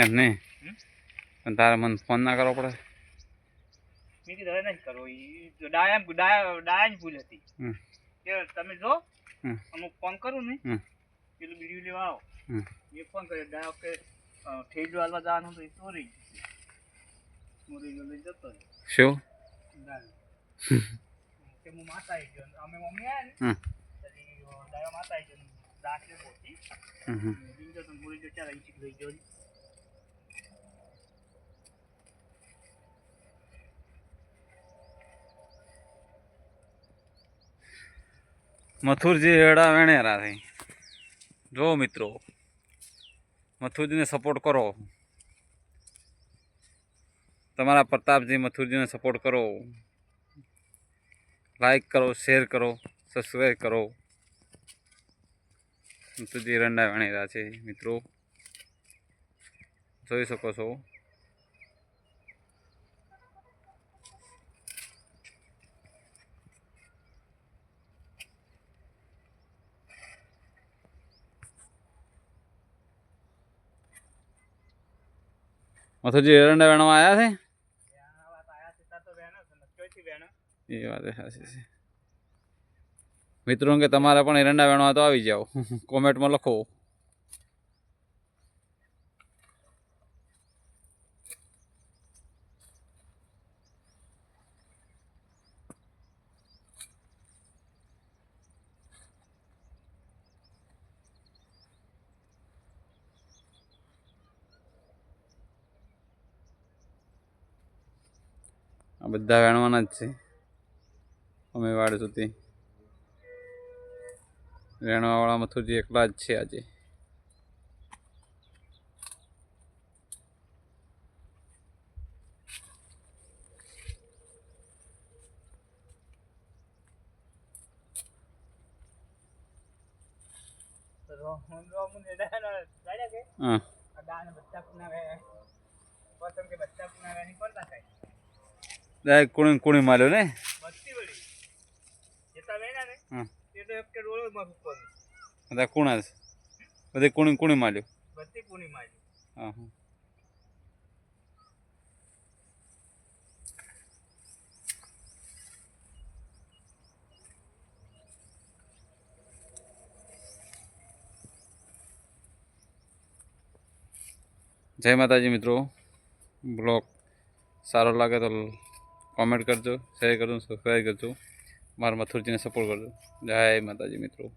એમ નહીં? પણ તારે મને ફોન ના કરવો પડે. મેં કીધું હવે નહીં કરવો. એ ડાયા ડાયા ડાયાની ભૂલ હતી. કે તમે જો હમ. અમુક ફોન કરું ને. પેલું વીડિયો લેવા આવો. એ ફોન કર્યો ડાયો કે ઠેજો હાલવા જવાનું હતું એ ચોરી મોરી લઈ જતો શું? કે હું માતા આવી ગયો. અમે મમ્મી આવ્યા ને ડાયો માતા આવી ગયો. ને પહોંચી તો મોરી જો ચાલ અહીં લઈ ગયો મથુરજી હેડા વેણેરા થઈ જો મિત્રો, મથુરજીને સપોર્ટ કરો. તમારા પ્રતાપજી મથુરજીને સપોર્ટ કરો. લાઈક કરો શેર કરો સબસ્ક્રાઈબ કરો. મથુરજી રંડા વણેલા છે મિત્રો. જોઈ શકો છો. જે એરંડા વેણવા આવ્યા છે? તાર તો વેણો વેણો છે એ વાત સાચી છે. મિત્રો કે તમારે પણ એરંડા વેણવા તો આવી જાઓ. કોમેન્ટમાં લખો. આ બધા વેણવાના જ છે. અમે વાડ સુધી વેણવાવાળા મથુરજી એકલા જ છે આજે. તો રો- રો- મુને ડાયાનો ગાડ્યા કે હા આ ડાયાને બચ્ચા પુનાવે પસંદ કે બચ્ચા પુનાવે એની પડતા થાય ડાયરેક્ટ કુણી કુણી માર્યો ને બચતી વળી જેતા વેણ્યા ને હા તે તો એક કે રોળો માં ઉપર બધા કુણા બધે કુણી કુણી માર્યો બધી પૂની માં હા હા. જય માતાજી મિત્રો. બ્લોગ સારો લાગે તો કોમેન્ટ કરજો શેર કરજો સબસ્ક્રાઈબ કરજો. મારા મથુરજીને સપોર્ટ કરજો. જય માતાજી મિત્રો.